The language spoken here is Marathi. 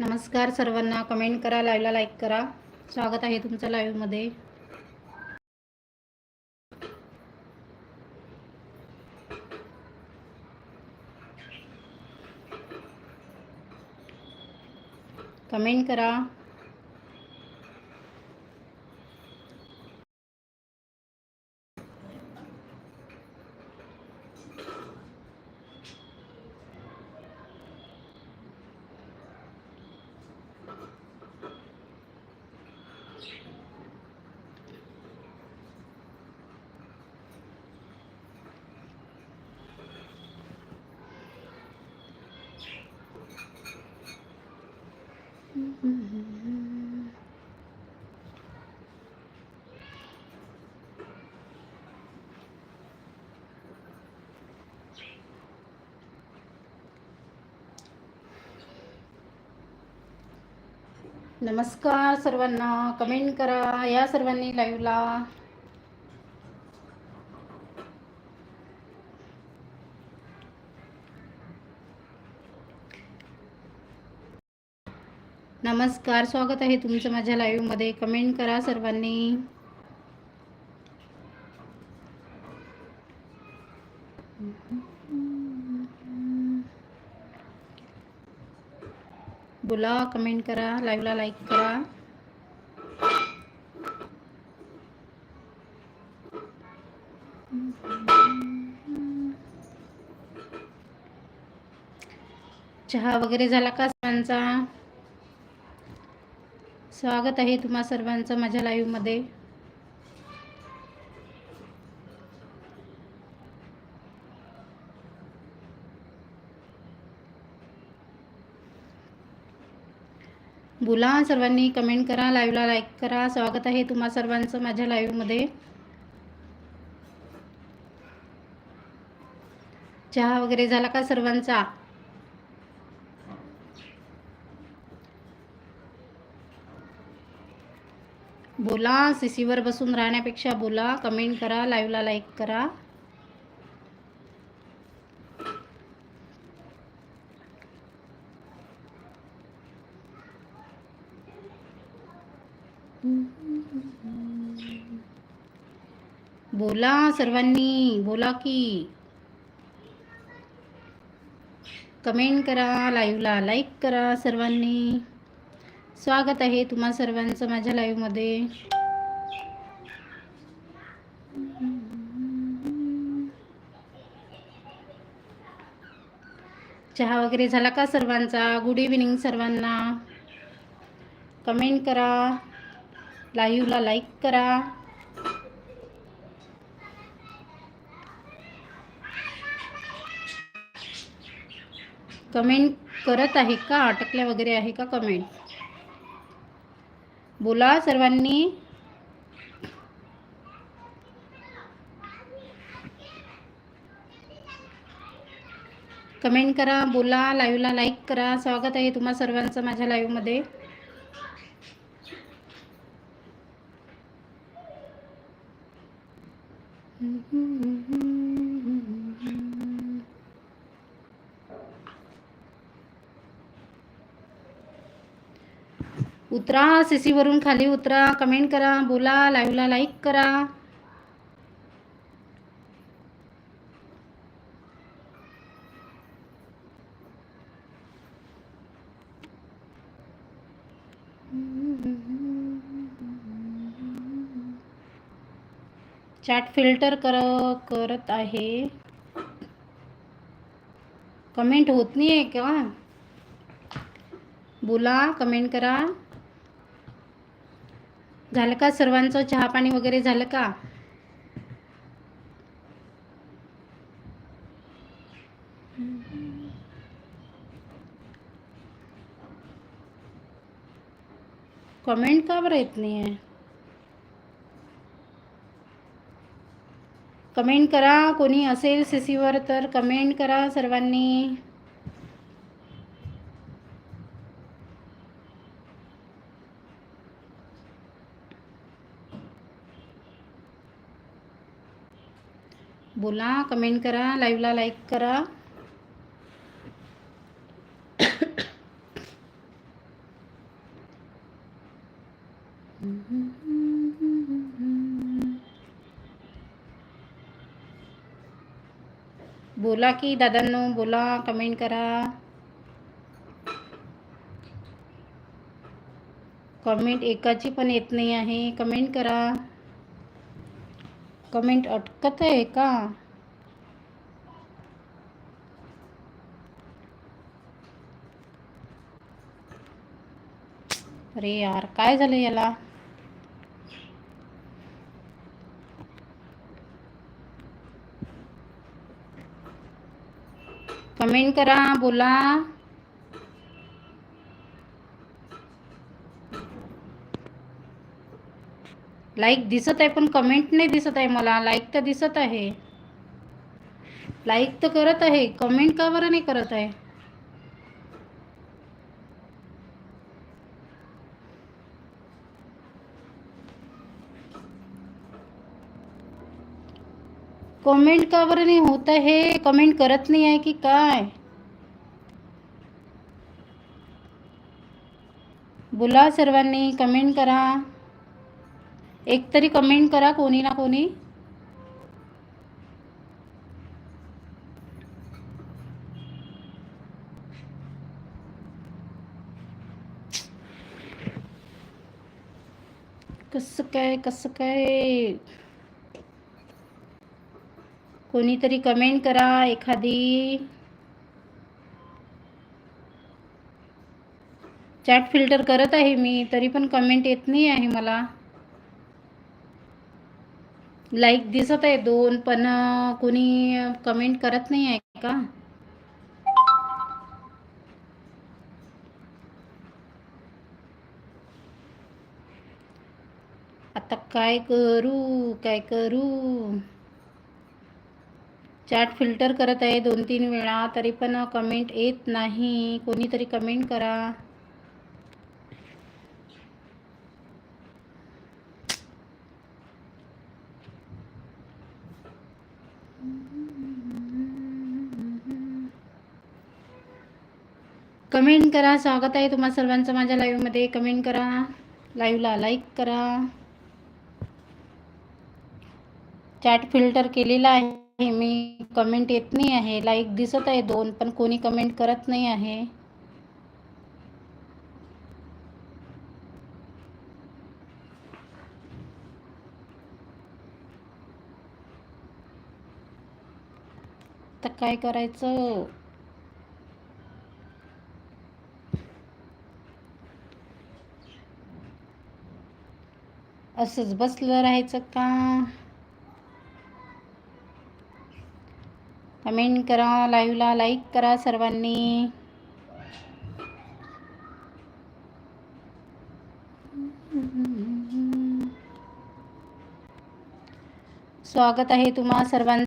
नमस्कार सर्वांना. कमेंट करा लाईव्हला लाईक करा. स्वागत आहे तुमचं लाईव्हमध्ये कमेंट करा. नमस्कार सर्वांना कमेंट करा या सर्वांनी लाईव्हला नमस्कार स्वागत आहे तुमचं माझ्या लाईव्हमध्ये कमेंट करा सर्वांनी. बोला कमेंट करा लाईव्हला लाईक करा. चहा वगैरे झाला का सर्वांचा? स्वागत आहे तुम्हा सर्वांचं माझ्या लाईव्हमध्ये बोला सर्वांनी कमेंट करा लाईव्हला लाईक करा. स्वागत आहे तुम्हा सर्वांचं माझ्या लाईव्हमध्ये चहा वगैरे झाला का सर्वांचा? बोला सीसीवर बसून राहण्यापेक्षा बोला कमेंट करा लाईव्हला लाईक करा. बोला सर्वांनी बोला की. कमेंट करा लाईव्हला लाईक करा सर्वांनी. स्वागत आहे तुम्हा सर्वांचं माझ्या लाईव्हमध्ये. चहा वगैरे झाला का सर्वांचा? गुड इव्हिनिंग सर्वांना. कमेंट करा लाईव्हला लाईक करा. कमेंट करत आहे का? अटकल्या वगैरे आहे का कमेंट? बोला सर्वांनी. कमेंट करा बोला लाईव्हला लाईक करा. स्वागत आहे तुम्हा सर्वांचं माझ्या लाईव्हमध्ये उतरा सीसीवरून खाली उतरा कमेंट करा बोला लाईव्हला लाईक करा. चॅट फिल्टर कर करत आहे. कमेंट होत नाही आहे का? बोला कमेंट करा. झालं का? सर्वांचं चहा पाणी वगैरे झालं का? कमेंट का बरं येत नाही आहे कमेंट करा. कोणी असेल सी सीवर तर कमेंट करा सर्वांनी. बोला कमेंट करा लाईव्हला लाइक करा. बोला कि दादांनो, बोला कमेंट करा. कमेंट एकाची पण येत नाही आहे. कमेंट करा. कमेंट अटकत आहे का? अरे यार काय झालं याला? कमेंट करा बोला. लाईक दिसत पण कमेंट नाही दिसत आहे मला. लाईक तर दिसत आहे. लाईक तर करत आहे. कमेंट का बरं नाही करत आहे? कमेंट का बरं नाही होत आहे? कमेंट करत नाही आहे की काय? बोला सर्वांनी कमेंट करा. एक तरी कमेंट करा कोणी ना कोणी. कसं काय कसं काय? कोणीतरी कमेंट करा एखादी. चॅट फिल्टर करत आहे मी तरी पण कमेंट येत नाही आहे मला. लाईक दिसत आहे दोन पण कोणी कमेंट करत नाही आहे का? आता काय करू काय करू? चॅट फिल्टर करत आहे दोन तीन वेळा तरी पण कमेंट येत नाही. कोणीतरी कमेंट करा. कमेंट करा. स्वागत आहे तुम्हा सर्वांचं माझ्या लाईव्हमध्ये कमेंट करा. लाईव्हला लाईक करा. चॅट फिल्टर केलेला आहे. मी कमेंट येत नाही आहे. लाईक दिसत आहे दोन पण कोणी कमेंट करत नाही आहे. तर काय करायचं? असंच बसलं राहायचं का? कमेंट करा लाईव्हला लाईक करा सर्वांनी. स्वागत आहे तुम्हा सर्वांचं.